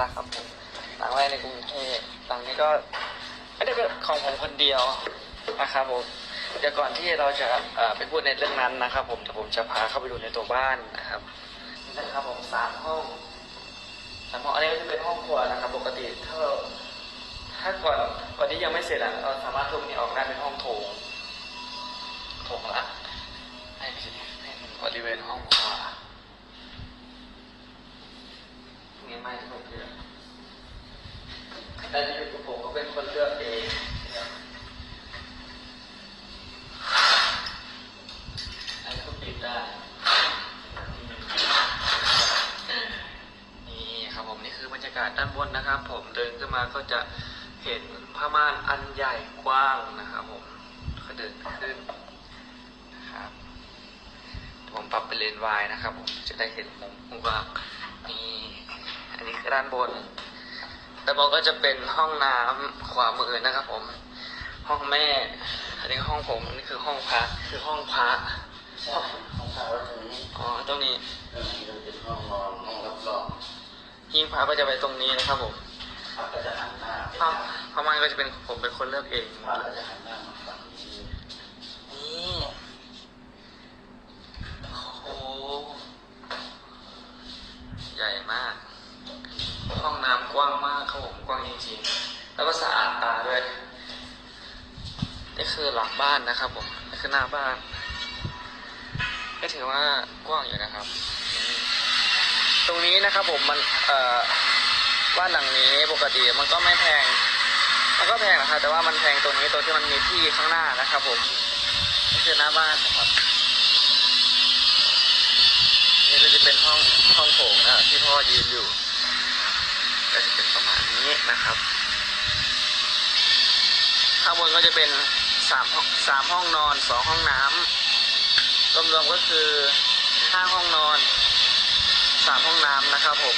นะครับผมหลังแรกในกรุงเทพหลังนี้ก็ไม่ได้เป็นของผมคนเดียวนะครับผมเดี๋ยวก่อนที่เราจะไปพูดในเรื่องนั้นนะครับผมเดี๋ยวผมจะพาเข้าไปดูในตัวบ้านนะครับนี่นะครับผมสามห้องสามห้องอันนี้ก็จะเป็นห้องครัวนะครับ ปกติถ้าเราถ้าก่อนก่อนที่ยังไม่เสร็จอะเราสามารถทุบนี้ออกได้เป็นห้องโถงโถงละให้เป็นบริเวณห้องครัว นี่ไม่ถูกเลือกแต่จะอยู่กับผมก็เป็นคนเลือกเองนะครับอันก็ปิดได้นี่ครับผมนี่คือบรรยากาศด้านบนนะครับ ผมเดินขึ้นมาก็จะเห็นผ้าม่านอันใหญ่กว้างนะครับผมก็เดินขึ้นนะครับผมปรับเป็นเลนส์วายนะครับ ผมจะได้เห็นมุมกว้างนี่ อันนี้คือด้านบนด้านบนก็จะเป็นห้องน้ำขวามือนะครับ ผม ห้องแม่ อันนี้ห้องผมอันนี้คือห้องพระคือห้องพระใช่ห้องพักไว้ตรงนี้อ๋อตรงนี้ตรงนี้ก็เป็นห้องนอนห้องรับรองหิ้งพระก็จะไปตรงนี้นะครับ ผมพักก็จะหันหน้าไปห้องทางผ้าม่านก็จะเป็นผมเป็นคนเลือกเองพักก็จะหันหน้ามาฝั่งนี้นี่โอ้โหใหญ่มาก ห้องน้ำกว้างมากครับผมกว้างจริงๆ แล้วก็สะอาดตาด้วย นี่คือหลังบ้านนะครับผม นี่คือหน้าบ้านก็ถือว่ากว้างอยู่นะครับ ตรงนี้นะครับผมมันเอ่อบ้านหลังนี้ปกติมันก็ไม่แพง มันก็แพงนะครับแต่ว่ามันแพงตรงนี้ตรงที่มันมีที่ข้างหน้านะครับ ผมนี่คือหน้าบ้านนะครับนี่ก็จะเป็นห้องห้องโถงนะที่พ่อยืนอยู่ก็จะเป็นประมาณนี้นะครับางบนก็จะเป็นสามสามห้องนอนสองห้องน้ำรวมๆก็คือห้าห้องนอนสามห้องน้ำนะครับผม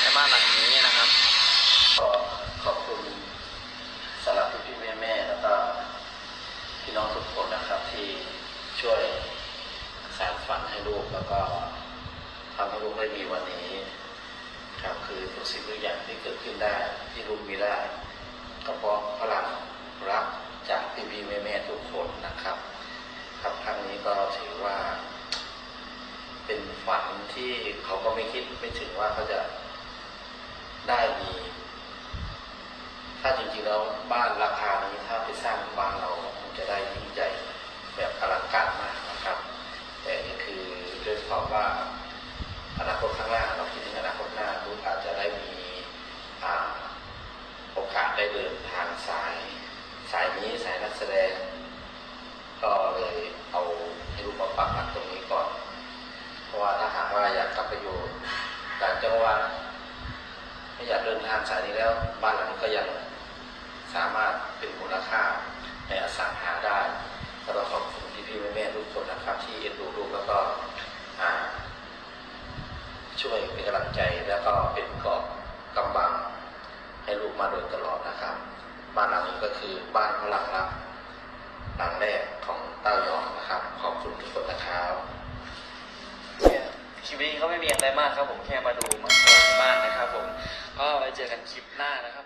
ในบ้านหลังนี้นะครับก็ขอบคุณสำหรับพี่พี่แม่แม่ๆแล้วก็พี่น้องทุกคนนะครับที่ช่วยสานฝันให้ลูกแล้วก็ทำให้ลูกได้มีวันนี้ครับคือทุกสิ่งทุกอย่างที่เกิดขึ้นได้ที่ลูกมีได้ก็เพราะพลัง รักจากพี่พี่แม่แม่ๆทุกคนนะครับ ครับครั้งนี้ก็ถือว่า เป็นฝันที่เขาก็ไม่คิดไม่ถึงว่าเขาจะได้มี ถ้าจริงๆแล้วบ้านราคานี้ถ้าไปสร้างบ้านเราจะได้ยิ่งใหญ่แบบอลังการมากนะครับ แต่นี่คือด้วยความว่าอนาคตข้างหน้าเราคิดถึงอนาคตหน้าลูกอาจจะได้มีอ่า โอกาสได้เดินทางสาย สายนี้สายนักแสดง ก็เลยเอาให้ลูกมาปักหลักตรงนี้ก่อน เพราะว่าถ้าหากว่าอยากกลับไปอยู่ต่างจังหวัดไม่อยากเดินทางสายนี้แล้ว บ้านหลังนี้ก็ยังสามารถเป็นมูลค่าในอสังหาได้ก็ต้องขอบคุณพี่ๆแม่ๆทุกคนนะครับ ที่เอ็นดูลูกแล้วก็ช่วยเป็นกำลังใจแล้วก็เป็นกราะกำบังให้ลูกมาโดยตลอดนะครับ บ้านหลังนี้ก็คือบ้านของหลังรักหลังแรกของเต้ายองนะครับ ขอบคุณทุกคนนะครับชีวิตก็ไม่มีอะไรมากครับผมแค่มาดูมาชมบ้านนะครับผม ก็ไว้เจอกันคลิปหน้านะครับ